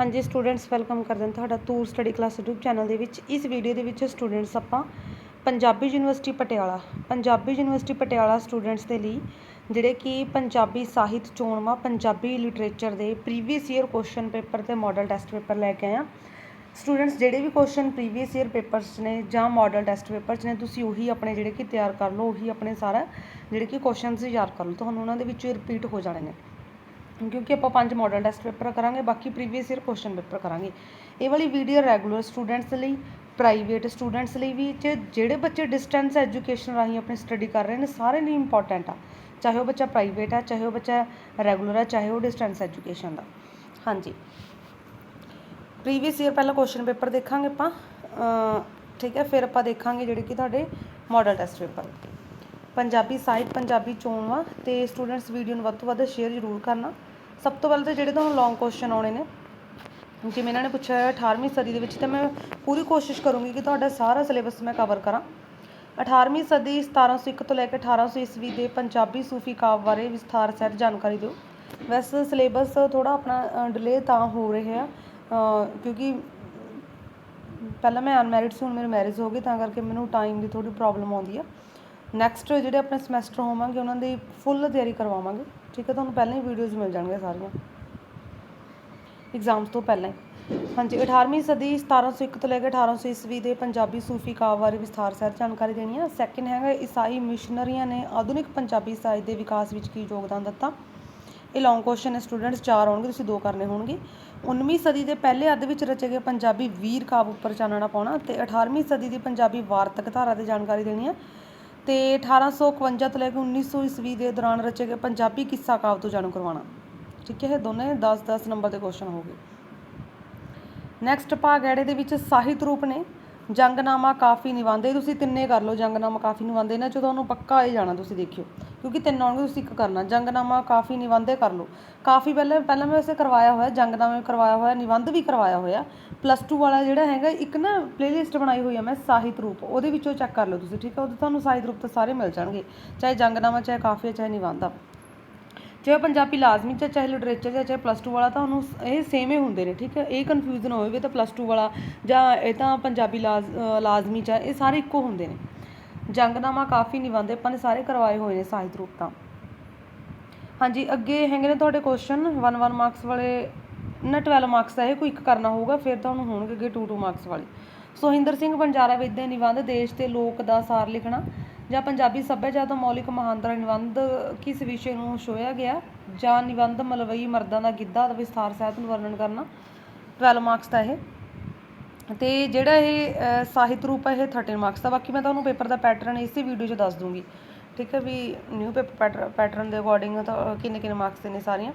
ਹਾਂਜੀ students welcome ਕਰਦੇ ਹਾਂ ਤੁਹਾਡਾ Toor Study Class YouTube channel ਦੇ ਵਿੱਚ। ਇਸ ਵੀਡੀਓ ਦੇ ਵਿੱਚ ਸਟੂਡੈਂਟਸ ਆਪਾਂ Punjabi university Patiala, Punjabi university Patiala students ਦੇ ਲਈ ਜਿਹੜੇ ਕਿ ਪੰਜਾਬੀ ਸਾਹਿਤ ਚੋਣਵਾਂ, ਪੰਜਾਬੀ ਲਿਟਰੇਚਰ ਦੇ ਪ੍ਰੀਵੀਅਸ ਈਅਰ ਕੁਐਸਚਨ ਪੇਪਰ ਤੇ ਮਾਡਲ ਟੈਸਟ ਪੇਪਰ ਲੈ ਕੇ ਆਏ ਹਾਂ। ਸਟੂਡੈਂਟਸ ਜਿਹੜੇ ਵੀ ਕੁਐਸਚਨ ਪ੍ਰੀਵੀਅਸ ਈਅਰ ਪੇਪਰਸ ਨੇ ਜਾਂ ਮਾਡਲ ਟੈਸਟ ਪੇਪਰਸ ਨੇ, ਤੁਸੀਂ ਉਹੀ ਆਪਣੇ ਜਿਹੜੇ ਕਿ ਤਿਆਰ ਕਰ ਲਓ, ਉਹੀ ਆਪਣੇ ਸਾਰਾ ਜਿਹੜੇ ਕਿ ਕੁਐਸਚਨਸ ਯਾਦ ਕਰ ਲਓ। ਤੁਹਾਨੂੰ ਉਹਨਾਂ ਦੇ ਵਿੱਚ ਰਿਪੀਟ ਹੋ ਜਾਣੇ ਨੇ। ਕਿਉਂਕਿ ਆਪਾਂ ਪੰਜ ਮਾਡਲ ਟੈਸਟ ਪੇਪਰ ਕਰਾਂਗੇ, ਬਾਕੀ ਪ੍ਰੀਵੀਅਸ ਈਅਰ ਕੁਐਸਚਨ ਪੇਪਰ ਕਰਾਂਗੇ। ਇਹ ਵਾਲੀ ਵੀਡੀਓ ਰੈਗੂਲਰ ਸਟੂਡੈਂਟਸ ਲਈ ਪ੍ਰਾਈਵੇਟ ਸਟੂਡੈਂਟਸ ਲਈ ਵੀ ਚ ਜਿਹੜੇ ਬੱਚੇ ਡਿਸਟੈਂਸ ਐਜੂਕੇਸ਼ਨ ਰਾਹੀਂ ਆਪਣੀ ਸਟੱਡੀ ਕਰ ਰਹੇ ਨੇ, ਸਾਰੇ ਲਈ ਇੰਪੋਰਟੈਂਟ ਆ। ਚਾਹੇ ਉਹ ਬੱਚਾ ਪ੍ਰਾਈਵੇਟ ਆ, ਚਾਹੇ ਉਹ ਬੱਚਾ ਰੈਗੂਲਰ ਆ, ਚਾਹੇ ਉਹ ਡਿਸਟੈਂਸ ਐਜੂਕੇਸ਼ਨ ਦਾ। ਹਾਂਜੀ। ਪ੍ਰੀਵੀਅਸ ਈਅਰ ਪਹਿਲਾਂ ਕੁਐਸਚਨ ਪੇਪਰ ਦੇਖਾਂਗੇ ਆਪਾਂ। ਠੀਕ ਹੈ, ਫਿਰ ਆਪਾਂ ਦੇਖਾਂਗੇ ਜਿਹੜੇ ਕਿ ਤੁਹਾਡੇ ਮਾਡਲ ਟੈਸਟ ਪੇਪਰ ਪੰਜਾਬੀ ਸਾਹਿਤ, ਪੰਜਾਬੀ ਚੋਣਵਾਂ ਤੇ ਸਟੂਡੈਂਟਸ ਵੀਡੀਓ ਨੂੰ ਵੱਧ ਤੋਂ ਵੱਧ ਸ਼ੇਅਰ ਜ਼ਰੂਰ ਕਰਨਾ। ਸਭ ਤੋਂ ਪਹਿਲਾਂ ਤਾਂ ਜਿਹੜੇ ਤੁਹਾਨੂੰ ਲੌਂਗ ਕੁਐਸਚਨ ਆਉਣੇ ਨੇ ਜਿਵੇਂ ਇਹਨਾਂ ਨੇ ਪੁੱਛਿਆ ਹੈ 18ਵੀਂ ਸਦੀ ਦੇ ਵਿੱਚ, ਤਾਂ ਮੈਂ ਪੂਰੀ ਕੋਸ਼ਿਸ਼ ਕਰੂੰਗੀ ਕਿ ਤੁਹਾਡਾ ਸਾਰਾ ਸਿਲੇਬਸ ਮੈਂ ਕਵਰ ਕਰਾਂ। 18ਵੀਂ ਸਦੀ 1701 ਤੋਂ ਲੈ ਕੇ 1800 ਈਸਵੀ ਦੇ ਪੰਜਾਬੀ ਸੂਫੀ ਕਾਵਿ ਬਾਰੇ ਵਿਸਥਾਰ ਸਹਿਤ ਜਾਣਕਾਰੀ ਦਿਓ। ਵੈਸੇ ਸਿਲੇਬਸ ਥੋੜਾ ਆਪਣਾ ਡਿਲੇ ਤਾਂ ਹੋ ਰਿਹਾ, ਅਹ, ਕਿਉਂਕਿ ਪਹਿਲਾਂ ਮੈਂ ਅਨਮੈਰਿਡ ਸੀ, ਹੁਣ ਮੇਰੀ ਮੈਰਿਜ ਹੋ ਗਈ, ਤਾਂ ਕਰਕੇ ਮੈਨੂੰ ਟਾਈਮ ਦੀ ਥੋੜੀ ਪ੍ਰੋਬਲਮ ਆਉਂਦੀ ਆ। ਨੈਕਸਟ ਜਿਹੜੇ ਆਪਣੇ ਸਮੈਸਟਰ ਹੋਵਾਂਗੇ, ਉਹਨਾਂ ਦੀ ਫੁੱਲ ਤਿਆਰੀ ਕਰਵਾਵਾਂਗੇ। ਠੀਕ ਹੈ, ਤੁਹਾਨੂੰ ਪਹਿਲਾਂ ਹੀ ਵੀਡੀਓਜ਼ ਮਿਲ ਜਾਣਗੀਆਂ ਸਾਰੀਆਂ। ਐਗਜ਼ਾਮਸ ਤੋਂ ਪਹਿਲਾਂ ਹੀ। ਹਾਂਜੀ 18ਵੀਂ ਸਦੀ 1701 ਤੋਂ ਲੈ ਕੇ 1800 ਈਸਵੀ ਦੇ ਪੰਜਾਬੀ ਸੂਫੀ ਕਾਵਿ ਬਾਰੇ ਵਿਸਥਾਰ ਸਹਿਤ ਜਾਣਕਾਰੀ ਦੇਣੀ ਆ। ਸੈਕਿੰਡ ਹੈਗਾ, ਈਸਾਈ ਮਿਸ਼ਨਰੀਆਂ ਨੇ ਆਧੁਨਿਕ ਪੰਜਾਬੀ ਸਾਹਿਤ ਦੇ ਵਿਕਾਸ ਵਿੱਚ ਕੀ ਯੋਗਦਾਨ ਦਿੱਤਾ? ਇਹ ਲੌਂਗ ਕੁਐਸਚਨ ਹੈ ਸਟੂਡੈਂਟਸ ਚਾਰ ਹੋਣਗੇ ਤੁਸੀਂ ਦੋ ਕਰਨੇ ਹੋਣਗੇ। 19ਵੀਂ ਸਦੀ ਦੇ ਪਹਿਲੇ ਅੱਧ ਵਿੱਚ ਰਚੇ ਗਏ ਪੰਜਾਬੀ ਵੀਰ ਕਾਵਿ ਉੱਪਰ ਚਾਨਣਾ ਪਾਉਣਾ ਤੇ 18ਵੀਂ ਸਦੀ ਦੀ ਪੰਜਾਬੀ ਵਾਰਤਕ ਧਾਰਾ 'ਤੇ ਜਾਣਕਾਰੀ ਦੇਣੀ ਹੈ ਤੇ 1851 ਤੋਂ ਲੈ ਕੇ 1900 ਈਸਵੀ ਦੇ ਦੌਰਾਨ ਰਚੇ ਗਏ ਪੰਜਾਬੀ ਕਿੱਸਾ ਕਾਵ ਤੋਂ ਜਾਣੂ ਕਰਵਾਉਣਾ। ਠੀਕ ਹੈ, ਇਹ ਦੋਨੇ 10 10 ਨੰਬਰ ਦੇ ਕੁਐਸਚਨ ਹੋ ਗਏ। ਨੈਕਸਟ ਭਾਗ ਐੜੇ ਦੇ ਵਿੱਚ ਸਾਹਿਤ ਰੂਪ ਨੇ। ਜੰਗਨਾਮਾ ਕਾਫੀ ਨਿਬੰਧ ਤੁਸੀਂ ਤਿੰਨੇ ਕਰ ਲਓ ਜੰਗਨਾਮਾ ਕਾਫੀ ਨਿਬੰਧ ਇਹਨਾਂ ਚੋਂ ਤੁਹਾਨੂੰ ਪੱਕਾ ਆ ਜਾਣਾ ਤੁਸੀਂ ਦੇਖਿਓ ਕਿਉਂਕਿ ਤਿੰਨ ਆਉਣਗੇ ਤੁਸੀਂ ਇੱਕ ਕਰਨਾ। ਜੰਗਨਾਮਾ ਕਾਫੀ ਨਿਬੰਧੇ ਕਰ ਲਓ। ਕਾਫੀ ਪਹਿਲਾਂ ਪਹਿਲਾਂ ਮੈਂ ਵੈਸੇ ਕਰਵਾਇਆ ਹੋਇਆ ਜੰਗਨਾਮਾ ਵੀ ਕਰਵਾਇਆ ਹੋਇਆ ਨਿਬੰਧ ਵੀ ਕਰਵਾਇਆ ਹੋਇਆ। ਪਲੱਸ 2 ਵਾਲਾ ਜਿਹੜਾ ਹੈਗਾ ਇੱਕ ਨਾ ਪਲੇਲਿਸਟ ਬਣਾਈ ਹੋਈ ਆ ਮੈਂ ਸਾਹਿਤ ਰੂਪ। ਉਹਦੇ ਵਿੱਚੋਂ ਚੈੱਕ ਕਰ ਲਓ ਤੁਸੀਂ ਠੀਕ ਹੈ ਉਹਦੇ ਤੁਹਾਨੂੰ ਸਾਹਿਤ ਰੂਪ ਤਾਂ ਸਾਰੇ ਮਿਲ ਜਾਣਗੇ ਚਾਹੇ ਜੰਗਨਾਮਾ ਚਾਹੇ ਕਾਫੀ ਆ, ਚਾਹੇ ਨਿਬੰਧ ਆ। ਚਾਹੇ ਪੰਜਾਬੀ ਲਾਜ਼ਮੀ ਚ ਚਾਹੇ ਲਿਟਰੇਚਰ ਚ ਚਾਹੇ ਪਲੱਸ 2 ਵਾਲਾ ਤੁਹਾਨੂੰ ਇਹ ਸੇਮ ਹੀ ਹੁੰਦੇ ਨੇ, ਠੀਕ ਹੈ? ਇਹ ਕਨਫਿਊਜ਼ਨ ਹੋਵੇ ਤਾਂ ਪਲੱਸ 2 ਵਾਲਾ ਜਾਂ ਇਹ ਤਾਂ ਪੰਜਾਬੀ ਲਾਜ਼ਮੀ ਚ ਇਹ ਸਾਰੇ ਇੱਕੋ ਹੁੰਦੇ ਨੇ। ਜੰਗਨਾਮਾ ਕਾਫੀ ਨਿਬੰਧ ਆਪਾਂ ਨੇ ਸਾਰੇ ਕਰਵਾਏ ਹੋਏ ਨੇ ਸਾਹਿਤ ਰੂਪ ਤਾਂ। ਹਾਂਜੀ, ਅੱਗੇ ਹੈਗੇ ਨੇ ਤੁਹਾਡੇ ਕੁਐਸਚਨ 1 1 ਮਾਰਕਸ ਵਾਲੇ, ਨਾ 12 ਮਾਰਕਸ ਦਾ ਇਹ ਕੋਈ ਇੱਕ ਕਰਨਾ ਹੋਊਗਾ, ਫਿਰ ਤੁਹਾਨੂੰ ਹੋਣਗੇ ਅੱਗੇ 2 2 ਮਾਰਕਸ ਵਾਲੇ। ਸੋਹਿੰਦਰ ਸਿੰਘ ਬੰਜਾਰਾ ਵਿਦਿਆ ਨਿਬੰਧ ਦੇਸ਼ ਤੇ ਲੋਕ ਦਾ ਸਾਰ ਲਿਖਣਾ। ਜਾਂ ਪੰਜਾਬੀ ਸੱਭਿਆਚਾਰ ਦਾ ਮੌਲਿਕ ਮਹਾਂਦਰਾ ਨਿਬੰਧ ਕਿਸ ਵਿਸ਼ੇ ਨੂੰ ਛੋਇਆ ਗਿਆ? ਜਾਂ ਨਿਬੰਧ ਮਲਵਈ ਮਰਦਾਂ ਦਾ ਗਿੱਧਾ ਦਾ ਵਿਸਥਾਰ ਸਹਿਤ ਨੂੰ ਵਰਣਨ ਕਰਨਾ? 12 ਮਾਰਕਸ ਦਾ ਇਹ। ਤੇ ਜਿਹੜਾ ਇਹ ਸਾਹਿਤ ਰੂਪ ਹੈ, ਇਹ 13 ਮਾਰਕਸ ਦਾ। ਬਾਕੀ ਮੈਂ ਤੁਹਾਨੂੰ ਪੇਪਰ ਦਾ ਪੈਟਰਨ ਇਸੇ ਵੀਡੀਓ 'ਚ ਦੱਸ ਦੂੰਗੀ। ਠੀਕ ਹੈ ਵੀ ਨਿਊ ਪੇਪਰ ਪੈਟਰਨ ਦੇ ਅਕੋਰਡਿੰਗ ਤਾਂ ਕਿੰਨੇ ਕਿੰਨੇ ਮਾਰਕਸ ਦੇ ਨੇ ਸਾਰੀਆਂ?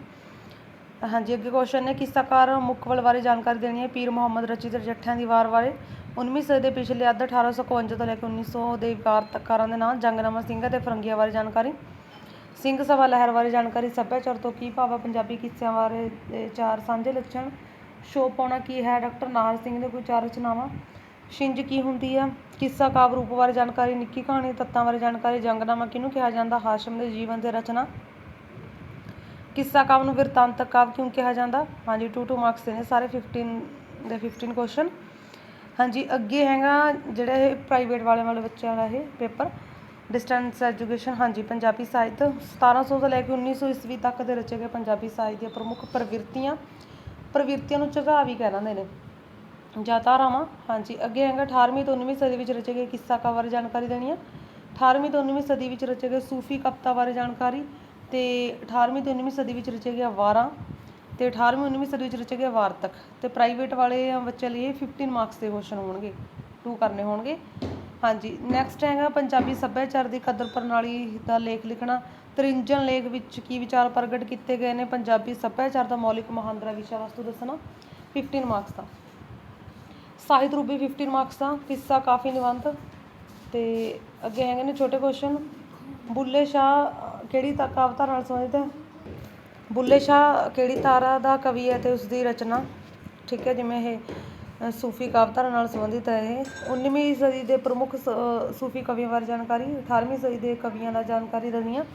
ਹਾਂਜੀ, ਅੱਗੇ ਕੁਐਸਚਨ ਨੇ ਕਿੱਸਾਕਾਰ ਮੁਕਬਲ ਬਾਰੇ ਜਾਣਕਾਰੀ ਦੇਣੀ ਹੈ? ਪੀਰ ਮੁਹੰਮਦ ਰਚਿਤ ਜੱਠਿਆਂ ਦੀ ਵਾਰ ਬਾਰੇ। 19ਵੀਂ ਸਦੀ ਦੇ ਪਿਛਲੇ ਅੱਧ 1851 ਤੋਂ ਲੈ ਕੇ 1900 ਦੇ ਵਾਰਤਕਾਰਾਂ ਦੇ ਨਾਂ, ਜੰਗਨਾਮਾ ਸਿੰਘ ਅਤੇ ਫਰੰਗੀਆਂ ਬਾਰੇ ਜਾਣਕਾਰੀ। ਸਿੰਘ ਸਭਾ ਲਹਿਰ ਬਾਰੇ ਜਾਣਕਾਰੀ, ਸੱਭਿਆਚਾਰ ਤੋਂ ਕੀ ਭਾਵ ਹੈ ਪੰਜਾਬੀ ਕਿੱਸਿਆਂ ਬਾਰੇ ਚਾਰ ਸਾਂਝੇ ਲੱਛਣ? ਸ਼ੋਅ ਪਾਉਣਾ ਕੀ ਹੈ? ਡਾਕਟਰ ਨਾਹਰ ਸਿੰਘ ਦੇ ਕੋਈ ਚਾਰ ਰਚਨਾਵਾਂ? ਛਿੰਝ ਕੀ ਹੁੰਦੀ ਹੈ ਕਿੱਸਾ ਕਾਵ ਰੂਪ ਬਾਰੇ ਜਾਣਕਾਰੀ? ਨਿੱਕੀ ਕਹਾਣੀ, ਤੱਤਾਂ ਬਾਰੇ ਜਾਣਕਾਰੀ, ਜੰਗਨਾਮਾ ਕਿਹਨੂੰ ਕਿਹਾ ਜਾਂਦਾ? ਹਾਸ਼ਮ ਦੇ ਜੀਵਨ ਤੇ ਰਚਨਾ। ਕਿੱਸਾ ਕਾਵ ਨੂੰ ਵਿਰਤਾਂਤਕ ਕਾਵ ਕਿਉਂ ਕਿਹਾ ਜਾਂਦਾ? ਹਾਂਜੀ 2 2 ਮਾਰਕਸ ਦੇ ਨੇ ਸਾਰੇ 15 ਦੇ 15 ਕੁਐਸਚਨ ਹਾਂਜੀ, ਅੱਗੇ ਹੈਗਾ ਜਿਹੜਾ ਇਹ ਪ੍ਰਾਈਵੇਟ ਵਾਲਿਆਂ ਵਾਲੇ ਬੱਚਿਆਂ ਦਾ ਇਹ ਪੇਪਰ ਡਿਸਟੈਂਸ ਐਜੂਕੇਸ਼ਨ ਹਾਂਜੀ, ਪੰਜਾਬੀ ਸਾਹਿਤ 1700 ਤੋਂ ਲੈ ਕੇ 1900 ਈਸਵੀ ਤੱਕ ਦੇ ਰਚੇ ਗਏ ਪੰਜਾਬੀ ਸਾਹਿਤ ਦੀਆਂ ਪ੍ਰਮੁੱਖ ਪ੍ਰਵਿਰਤੀਆਂ। ਪ੍ਰਵਿਰਤੀਆਂ ਨੂੰ ਝੁਕਾਅ ਕਹਿ ਲੈਂਦੇ ਨੇ। ਜਾਂ ਧਾਰਾਵਾਂ ਹਾਂਜੀ, ਅੱਗੇ ਹੈਗਾ 18ਵੀਂ ਤੋਂ 19ਵੀਂ ਸਦੀ ਵਿੱਚ ਰਚੇ ਗਏ ਕਿੱਸਾ ਕਾਵ ਬਾਰੇ ਜਾਣਕਾਰੀ ਦੇਣੀ ਹੈ 18ਵੀਂ ਤੋਂ 19ਵੀਂ ਸਦੀ ਵਿੱਚ ਰਚੇ ਗਏ ਸੂਫੀ ਕਵਿਤਾ ਬਾਰੇ ਜਾਣਕਾਰੀ। ਤੇ 18ਵੀਂ ਤੋਂ 19ਵੀਂ ਸਦੀ ਵਿੱਚ ਰਚੇ ਗਿਆ ਵਾਰਾਂ ਤੇ 18ਵੀਂ 19ਵੀਂ ਸਦੀ ਵਿੱਚ ਰਚੇ ਗਏ ਵਾਰਤਕ ਤੇ ਪ੍ਰਾਈਵੇਟ ਵਾਲੇ ਬੱਚੇ ਲਈ ਇਹ 15 ਮਾਰਕਸ ਦੇ ਕੁਐਸਚਨ ਹੋਣਗੇ ਟੂ ਕਰਨੇ ਹੋਣਗੇ। ਹਾਂਜੀ ਨੈਕਸਟ ਹੈਗਾ ਪੰਜਾਬੀ ਸੱਭਿਆਚਾਰ ਦੀ ਕਦਰ ਪ੍ਰਣਾਲੀ ਦਾ ਲੇਖ ਲਿਖਣਾ। ਤ੍ਰਿੰਜਨ ਲੇਖ ਵਿੱਚ ਕੀ ਵਿਚਾਰ ਪ੍ਰਗਟ ਕੀਤੇ ਗਏ ਨੇ? ਪੰਜਾਬੀ ਸੱਭਿਆਚਾਰ ਦਾ ਮੌਲਿਕ ਮਹਾਂਦਰਾ ਵਿਸ਼ਾ ਵਸਤੂ ਦੱਸਣਾ। 15 ਮਾਰਕਸ ਦਾ। ਸਾਹਿਤ ਰੂਪ ਵੀ 15 ਮਾਰਕਸ ਦਾ। ਕਿੱਸਾ ਕਾਫੀ ਨਿਬੰਧ ਤੇ ਅੱਗੇ ਹੈਗੇ ਨੇ ਛੋਟੇ ਕੁਐਸਚਨ ਬੁੱਲੇ ਸ਼ਾਹ ਕਿਹੜੀ ਤਾ ਕਵਿਤਾ ਨਾਲ ਸੰਬੰਧਿਤ ਹੈ? ਬੁੱਲੇ ਸ਼ਾਹ ਕਿਹੜੀ ਤਾਰਾ ਦਾ ਕਵੀ ਹੈ ਅਤੇ ਉਸ ਦੀ ਰਚਨਾ? ਠੀਕ ਹੈ, ਜਿਵੇਂ ਇਹ ਸੂਫੀ ਕਵਿਤਾ ਨਾਲ ਸੰਬੰਧਿਤ ਹੈ ਇਹ। 19ਵੀਂ ਸਦੀ ਦੇ ਪ੍ਰਮੁੱਖ ਸ- ਸੂਫੀ ਕਵੀਆਂ ਬਾਰੇ ਜਾਣਕਾਰੀ? 18ਵੀਂ ਸਦੀ ਦੇ ਕਵੀਆਂ ਦਾ ਜਾਣਕਾਰੀ ਦੇਣੀ ਆ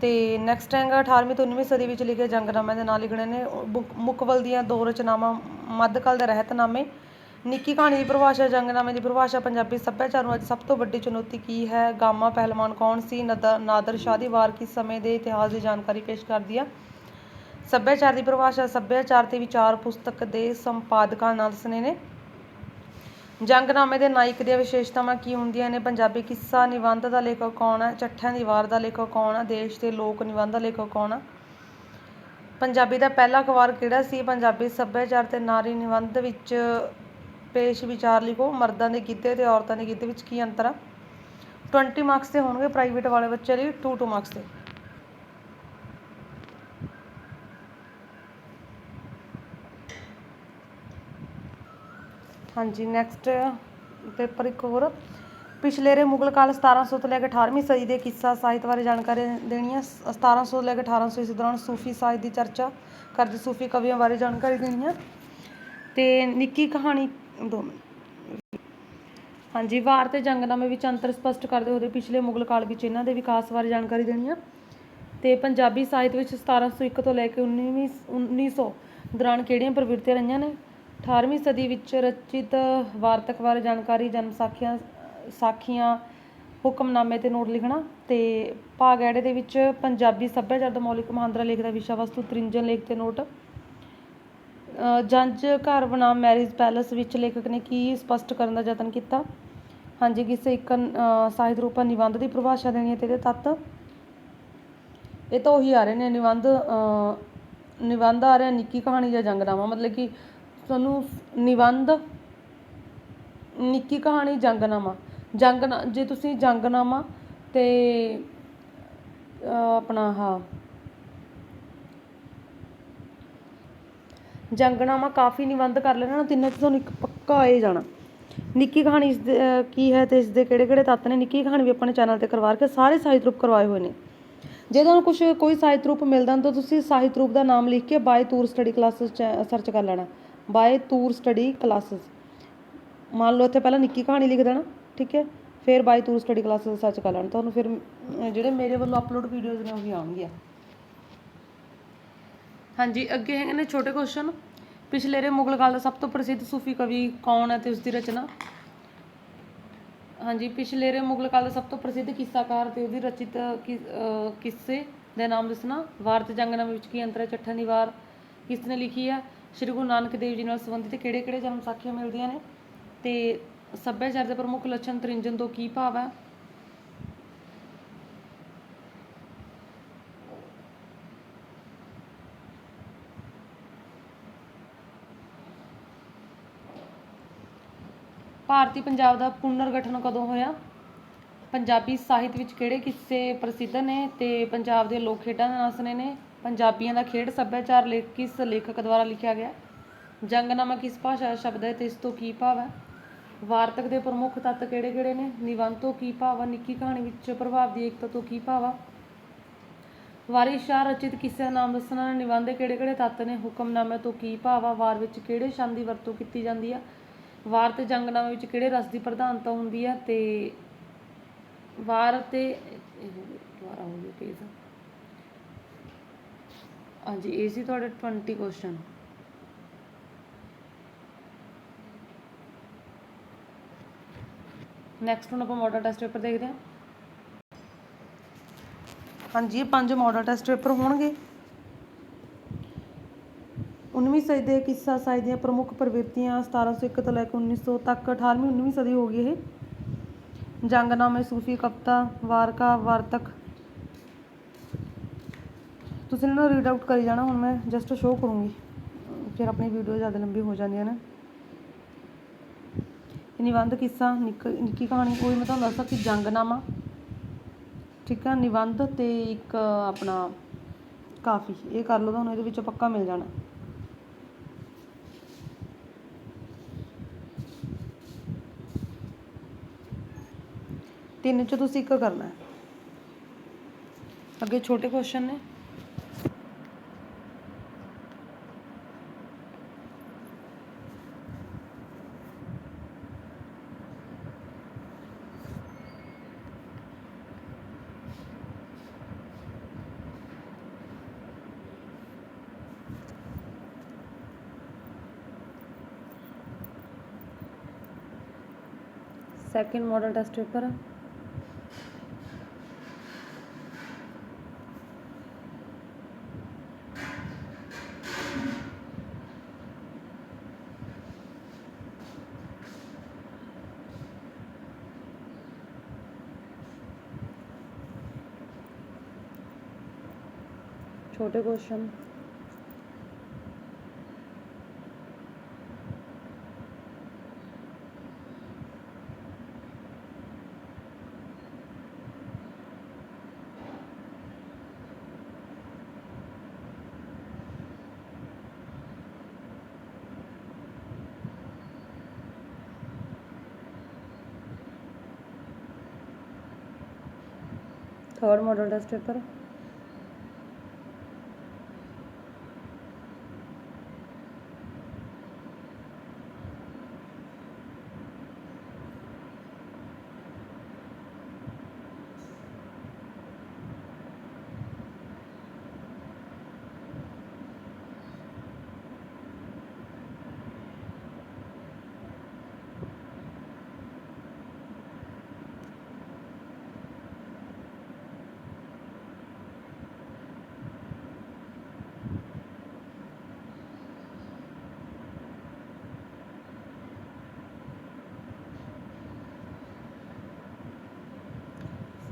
ਤੇ ਨੈਕਸਟ ਹੈਗਾ 18ਵੀਂ ਤੋਂ 19ਵੀਂ ਸਦੀ ਵਿੱਚ ਲਿਖੇ ਜੰਗਨਾਮੇ ਦੇ ਨਾਂ ਲਿਖਣੇ ਨੇ। ਉਹ ਮੁਕ- ਮੁਕਬਲ ਦੀਆਂ ਦੋ ਰਚਨਾਵਾਂ, ਮੱਧਕਾਲ ਦੇ ਰਹਿਤਨਾਮੇ ਨਿੱਕੀ ਕਹਾਣੀ ਦੀ ਪਰਿਭਾਸ਼ਾ, ਜੰਗਨਾਮੇ ਦੀ ਪਰਿਭਾਸ਼ਾ, ਪੰਜਾਬੀ ਸੱਭਿਆਚਾਰ ਨੂੰ ਅੱਜ ਸਭ ਤੋਂ ਵੱਡੀ ਚੁਣੌਤੀ ਕੀ ਹੈ? ਗਾਮਾ ਪਹਿਲਵਾਨ ਕੌਣ ਸੀ? ਨਦਰ- ਨਾਦਰ ਸ਼ਾਹ ਦੀ ਵਾਰ ਕਿਸ ਸਮੇਂ ਦੇ ਇਤਿਹਾਸ ਦੀ ਜਾਣਕਾਰੀ ਪੇਸ਼ ਕਰਦੀ ਆ? ਸੱਭਿਆਚਾਰ ਦੀ ਪਰਿਭਾਸ਼ਾ, ਸੱਭਿਆਚਾਰ ਤੇ ਵਿਚਾਰ ਪੁਸਤਕ ਦੇ ਸੰਪਾਦਕਾਂ ਨਾਲ ਦੱਸਣੇ ਨੇ। ਜੰਗਨਾਮੇ ਦੇ ਨਾਇਕ ਦੀਆਂ ਵਿਸ਼ੇਸ਼ਤਾਵਾਂ ਕੀ ਹੁੰਦੀਆਂ ਨੇ? ਪੰਜਾਬੀ ਕਿੱਸਾ ਨਿਬੰਧ ਦਾ ਲੇਖਕ ਕੌਣ ਹੈ ਚੱਠਿਆਂ ਦੀ ਵਾਰ ਦਾ ਲੇਖਕ ਕੌਣ ਹੈ ਦੇਸ਼ ਦੇ ਲੋਕ ਨਿਬੰਧ ਦਾ ਲੇਖਕ ਕੌਣ ਹੈ ਪੰਜਾਬੀ ਦਾ ਪਹਿਲਾ ਅਖਬਾਰ ਕਿਹੜਾ ਸੀ? ਪੰਜਾਬੀ ਸੱਭਿਆਚਾਰ ਤੇ ਨਾਰੀ ਨਿਬੰਧ ਵਿੱਚ ਪੇਸ਼ ਵਿਚਾਰ ਲਿਖੋ ਮਰਦਾਂ ਦੇ ਗਿੱਧੇ ਤੇ ਔਰਤਾਂ ਦੇ ਗਿੱਧੇ ਵਿੱਚ ਕੀ ਅੰਤਰ ਆ? 20 ਮਾਰਕਸ ਦੇ ਹੋਣਗੇ ਪ੍ਰਾਈਵੇਟ ਵਾਲੇ ਬੱਚੇ ਲਈ 2 2 ਮਾਰਕਸ ਦੇ ਹਾਂਜੀ ਨੈਕਸਟ ਪੇਪਰ ਇੱਕ ਹੋਰ। ਪਿਛਲੇਰੇ ਮੁਗਲ ਕਾਲ 1700 ਤੋਂ ਲੈ ਕੇ 18ਵੀਂ ਸਦੀ ਦੇ ਕਿੱਸਾ ਸਾਹਿਤ ਬਾਰੇ ਜਾਣਕਾਰੀ ਦੇਣੀ ਹੈ 1700 ਤੋਂ ਲੈ ਕੇ 1800 ਇਸ ਦੌਰਾਨ ਸੂਫੀ ਸਾਹਿਤ ਦੀ ਚਰਚਾ ਕਰਦੇ, ਸੂਫੀ ਕਵੀਆਂ ਬਾਰੇ ਜਾਣਕਾਰੀ ਦੇਣੀ ਹੈ ਤੇ ਨਿੱਕੀ ਕਹਾਣੀ ਦੋ ਮਿੰਟ। ਹਾਂਜੀ, ਵਾਰ ਤੇ ਜੰਗਨਾਮੇ ਵਿੱਚ ਅੰਤਰ ਸਪਸ਼ਟ ਕਰਦੇ ਹੋਏ ਪਿਛਲੇ ਮੁਗਲ ਕਾਲ ਵਿੱਚ ਇਹਨਾਂ ਦੇ ਵਿਕਾਸ ਬਾਰੇ ਜਾਣਕਾਰੀ ਦੇਣੀ ਆ। ਤੇ ਪੰਜਾਬੀ ਸਾਹਿਤ ਵਿੱਚ 1701 ਤੋਂ ਲੈ ਕੇ 19ਵੀਂ 1900 ਦੌਰਾਨ ਕਿਹੜੀਆਂ ਪ੍ਰਵਿਰਤੀਆਂ ਰਹੀਆਂ ਨੇ? 18ਵੀਂ ਸਦੀ ਵਿੱਚ ਰਚਿਤ ਵਾਰਤਕ ਬਾਰੇ ਜਾਣਕਾਰੀ, ਜਨਮ ਸਾਖੀਆਂ ਸਾਖੀਆਂ, ਹੁਕਮਨਾਮੇ ਤੇ ਨੋਟ ਲਿਖਣਾ ਤੇ ਭਾਗ ਐੜੇ ਦੇ ਵਿੱਚ ਪੰਜਾਬੀ ਸੱਭਿਆਚਾਰ ਦਾ ਮੌਲਿਕ ਮਹਾਂਦਰਾ ਲੇਖ ਦਾ ਵਿਸ਼ਾ ਵਸਤੂ, ਤ੍ਰਿੰਜਨ ਲੇਖ ਤੇ ਨੋਟ ਅ, ਘਰ ਬਨਾਮ ਮੈਰਿਜ ਪੈਲੇਸ ਵਿੱਚ ਲੇਖਕ ਨੇ ਕੀ ਸਪਸ਼ਟ ਕਰਨ ਦਾ ਯਤਨ ਕੀਤਾ? ਹਾਂਜੀ ਕਿਸੇ ਇੱਕ ਸਾਹਿਤ ਰੂਪਾ ਨਿਬੰਧ ਦੀ ਪਰਿਭਾਸ਼ਾ ਦੇਣੀ ਹੈ ਤੇ ਇਹਦੇ ਤੱਤ? ਇਹ ਤਾਂ ਉਹੀ ਆ ਰਹੇ ਨੇ ਨਿਬੰਧ ਅ, ਨਿਬੰਧ ਆ ਰਿਹਾ ਨਿੱਕੀ ਕਹਾਣੀ ਜਾਂ ਜੰਗਨਾਮਾ। ਮਤਲਬ ਕਿ ਤੁਹਾਨੂੰ ਨਿਬੰਧ ਨਿੱਕੀ ਕਹਾਣੀ ਜੰਗਨਾਮਾ। ਜੰਗਨਾ ਜੇ ਤੁਸੀਂ ਜੰਗਨਾਮਾ ਤੇ ਆਪਣਾ ਹਾਂ ਜੰਗਨਾਮਾ ਕਾਫੀ ਨਿਬੰਧ ਕਰ ਲੈਣਾ, ਨਾ ਤਿੰਨਾਂ 'ਚ ਤੁਹਾਨੂੰ ਇੱਕ ਪੱਕਾ ਆ ਜਾਣਾ। ਨਿੱਕੀ ਕਹਾਣੀ ਇਸ ਦੇ ਕੀ ਹੈ ਤੇ ਇਸ ਦੇ ਕਿਹੜੇ ਕਿਹੜੇ ਤੱਤ ਨੇ, ਨਿੱਕੀ ਕਹਾਣੀ ਵੀ ਆਪਣੇ ਚੈਨਲ ਤੇ ਕਰਵਾ ਕੇ ਸਾਰੇ ਸਾਹਿਤ ਰੂਪ ਕਰਵਾਏ ਹੋਏ ਨੇ। ਜੇ ਤੁਹਾਨੂੰ ਕੁਝ ਕੋਈ ਸਾਹਿਤ ਰੂਪ ਮਿਲਦਾ ਤਾਂ ਤੁਸੀਂ ਸਾਹਿਤ ਰੂਪ ਦਾ ਨਾਮ ਲਿਖ ਕੇ by Toor Study Classes search ਕਰ ਲੈਣਾ। By Toor Study Classes. ਮੰਨ ਲਓ ਇੱਥੇ ਪਹਿਲਾਂ ਨਿੱਕੀ ਕਹਾਣੀ ਲਿਖ ਦੇਣਾ, ਠੀਕ ਹੈ? ਫਿਰ by Toor Study Classes search ਕਰ ਲੈਣ। ਤੁਹਾਨੂੰ ਫਿਰ ਜਿਹੜੇ ਮੇਰੇ ਵੱਲੋਂ ਅਪਲੋਡ ਵੀਡੀਓਜ਼ ਨੇ ਉਹ ਵੀ ਆਉਣਗੀਆਂ। ਹਾਂਜੀ, ਅੱਗੇ ਹੈਗੇ ਨੇ ਛੋਟੇ ਕੁਐਸਚਨ ਪਿਛਲੇਰੇ ਮੁਗਲ ਕਾਲ ਦਾ ਸਭ ਤੋਂ ਪ੍ਰਸਿੱਧ ਸੂਫੀ ਕਵੀ ਕੌਣ ਹੈ ਤੇ ਉਸ ਦੀ ਰਚਨਾ? ਹਾਂਜੀ, ਪਿਛਲੇ ਰੇ ਮੁਗਲ ਕਾਲ ਦਾ ਸਭ ਤੋਂ ਪ੍ਰਸਿੱਧ ਕਿੱਸਾਕਾਰ ਤੇ ਉਹਦੀ ਰਚਿਤ ਕਿ- ਕਿੱਸੇ ਦੇ ਨਾਮ ਦੱਸਣਾ। ਵਾਰ ਤੇ ਜੰਗਨਾਮੇ ਵਿੱਚ ਕੀ ਅੰਤਰ ਹੈ? ਚੱਠਾਂ ਦੀ ਵਾਰ ਕਿਸ ਨੇ ਲਿਖੀ ਹੈ? ਸ਼੍ਰੀ ਗੁਰੂ ਨਾਨਕ ਦੇਵ ਜੀ ਨਾਲ ਸੰਬੰਧਿਤ ਕਿਹੜੇ ਕਿਹੜੇ ਜਨਮ ਸਾਖੀਆਂ ਮਿਲਦੀਆਂ ਨੇ? ਤੇ ਸੱਭਿਆਚਾਰ ਦੇ ਪ੍ਰਮੁੱਖ ਲੱਛਣ ਤ੍ਰਿੰਜਨ ਤੋਂ ਕੀ ਭਾਵ ਹੈ? ਭਾਰਤੀ ਪੰਜਾਬ ਦਾ ਪੁਨਰ ਗਠਨ ਕਦੋਂ ਹੋਇਆ? ਪੰਜਾਬੀ ਸਾਹਿਤ ਵਿੱਚ ਕਿਹੜੇ ਕਿੱਸੇ ਪ੍ਰਸਿੱਧ ਨੇ ਤੇ ਪੰਜਾਬ ਦੇ ਲੋਕ ਖੇਡਾਂ ਦੇ ਨਾਂ ਸੁਣੇ ਨੇ? ਪੰਜਾਬੀਆਂ ਦਾ ਖੇਡ ਸੱਭਿਆਚਾਰ ਲੇਖ ਕਿਸ ਲੇਖਕ ਦੁਆਰਾ ਲਿਖਿਆ ਗਿਆ? ਜੰਗਨਾਮਾ ਕਿਸ ਭਾਸ਼ਾ ਦਾ ਸ਼ਬਦ ਹੈ ਤੇ ਇਸ ਤੋਂ ਕੀ ਭਾਵ ਹੈ? ਵਾਰਤਕ ਦੇ ਪ੍ਰਮੁੱਖ ਤੱਤ ਕਿਹੜੇ ਕਿਹੜੇ ਨੇ? ਨਿਬੰਧ ਤੋਂ ਕੀ ਭਾਵ ਹੈ ਨਿੱਕੀ ਕਹਾਣੀ ਵਿੱਚ ਪ੍ਰਭਾਵ ਦੀ ਏਕਤਾ ਤੋਂ ਕੀ ਭਾਵ ਹੈ ਵਾਰਿਸ ਸ਼ਾਹ ਰਚਿਤ ਕਿੱਸੇ ਦਾ ਨਾਮ ਦੱਸਣਾ ਨਿਬੰਧ ਕਿਹੜੇ ਕਿਹੜੇ ਤੱਤ ਨੇ? ਹੁਕਮਨਾਮੇ ਤੋਂ ਕੀ ਭਾਵ ਆ? ਵਾਰ ਵਿੱਚ ਕਿਹੜੇ ਸ਼ਬਦ ਦੀ ਵਰਤੋਂ ਕੀਤੀ ਜਾਂਦੀ ਆ? ਵਾਰ ਤੇ ਜੰਗਨਾਮੇ ਵਿੱਚ ਕਿਹੜੇ ਰਸ ਦੀ ਪ੍ਰਧਾਨਤਾ ਹੁੰਦੀ ਆ ਤੇ ਵਾਰ ਤੇ ਦੁਬਾਰਾ ਹੋ ਗਿਆ ਪੇਜ ਹਾਂਜੀ, ਇਹ ਸੀ ਤੁਹਾਡੇ 20 ਕੁਐਸਚਨ ਨੈਕਸਟ ਹੁਣ ਆਪਾਂ ਮਾਡਲ ਟੈਸਟ ਪੇਪਰ ਦੇਖਦੇ ਹਾਂ। ਹਾਂਜੀ, ਇਹ ਪੰਜ ਮਾਡਲ ਟੈਸਟ ਪੇਪਰ ਹੋਣਗੇ। 19ਵੀਂ ਸਦੀ ਦੇ ਕਿੱਸਾ ਸਾਹਿਤ ਦੀਆਂ ਪ੍ਰਮੁੱਖ ਪ੍ਰਵਿਰਤੀਆਂ 1701 ਤੋਂ ਲੈ ਕੇ 1900 ਤੱਕ 18ਵੀਂ 19ਵੀਂ ਸਦੀ ਹੋ ਗਈ ਇਹ। ਜੰਗਨਾਮੇ, ਸੂਫੀ ਕਵਿਤਾ, ਵਾਰਕਾ, ਵਾਰਤਕ। ਤੁਸੀਂ ਇਹਨਾਂ ਨੂੰ ਰੀਡ ਆਊਟ ਕਰੀ ਜਾਣਾ, ਹੁਣ ਮੈਂ ਜਸਟ ਸ਼ੋਅ ਕਰੂੰਗੀ। ਫਿਰ ਆਪਣੀ ਵੀਡੀਓ ਜ਼ਿਆਦਾ ਲੰਬੀ ਹੋ ਜਾਂਦੀਆਂ ਨੇ। ਇਹ ਨਿਬੰਧ ਕਿੱਸਾ, ਨਿੱਕ, ਨਿੱਕੀ ਕਹਾਣੀ ਕੋਈ ਮੈਂ ਤੁਹਾਨੂੰ ਦੱਸ ਕਿ ਜੰਗਨਾਮਾ। ਠੀਕ ਆ, ਨਿਬੰਧ ਤੇ ਇੱਕ ਆਪਣਾ ਕਾਫੀ, ਇਹ ਕਰ ਲਓ ਤੁਹਾਨੂੰ, ਇਹਦੇ ਵਿੱਚੋਂ ਪੱਕਾ ਮਿਲ ਜਾਣਾ। तीन चो तुम एक करना है। अगे छोटे क्वेश्चन ने। सेकेंड मॉडल टेस्ट पेपर है। ਛੋਟੇ question third model test paper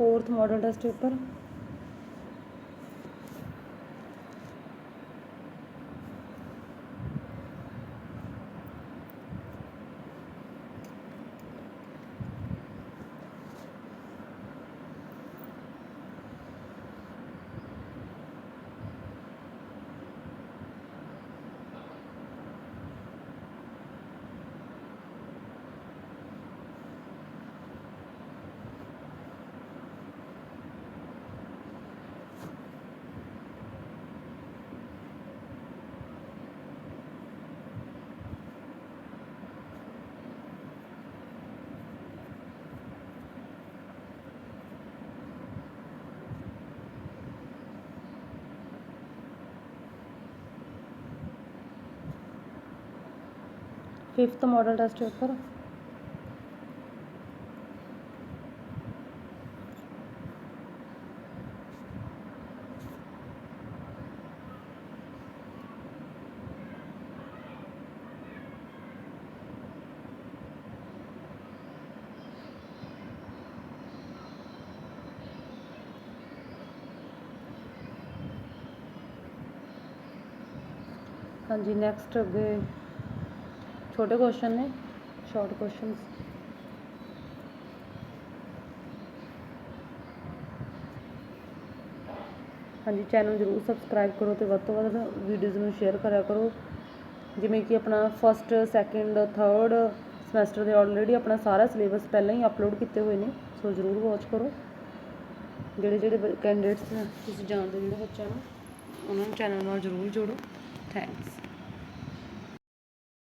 fourth model test paper fifth model test paper ਹਾਂਜੀ ਨੈਕਸਟ ਅੱਗੇ ਛੋਟੇ ਕੁਐਸਚਨ ਨੇ ਸ਼ਾਰਟ ਕੁਐਸਚਨਸ ਹਾਂਜੀ ਚੈਨਲ ਜਰੂਰ ਸਬਸਕ੍ਰਾਈਬ ਕਰੋ ਤੇ ਵੱਧ ਤੋਂ ਵੱਧ ਵੀਡੀਓਜ਼ ਨੂੰ ਸ਼ੇਅਰ ਕਰਿਆ ਕਰੋ। ਜਿਵੇਂ ਕਿ ਆਪਣਾ ਫਸਟ ਸੈਕਿੰਡ ਥਰਡ ਸਮੈਸਟਰ ਦੇ ਆਲਰੇਡੀ ਆਪਣਾ ਸਾਰਾ ਸਿਲੇਬਸ ਪਹਿਲਾਂ ਹੀ ਅਪਲੋਡ ਕੀਤੇ ਹੋਏ ਨੇ ਸੋ ਜਰੂਰ ਵਾਚ ਕਰੋ। ਜਿਹੜੇ ਜਿਹੜੇ ਕੈਂਡੀਡੇਟਸ ਤੁਸੀਂ ਜਾਣਦੇ ਹੋ ਜਿਹੜੇ ਬੱਚਿਆਂ ਨੂੰ, ਉਹਨਾਂ ਨੂੰ ਚੈਨਲ ਨਾਲ ਜਰੂਰ ਜੋੜੋ। ਥੈਂਕਸ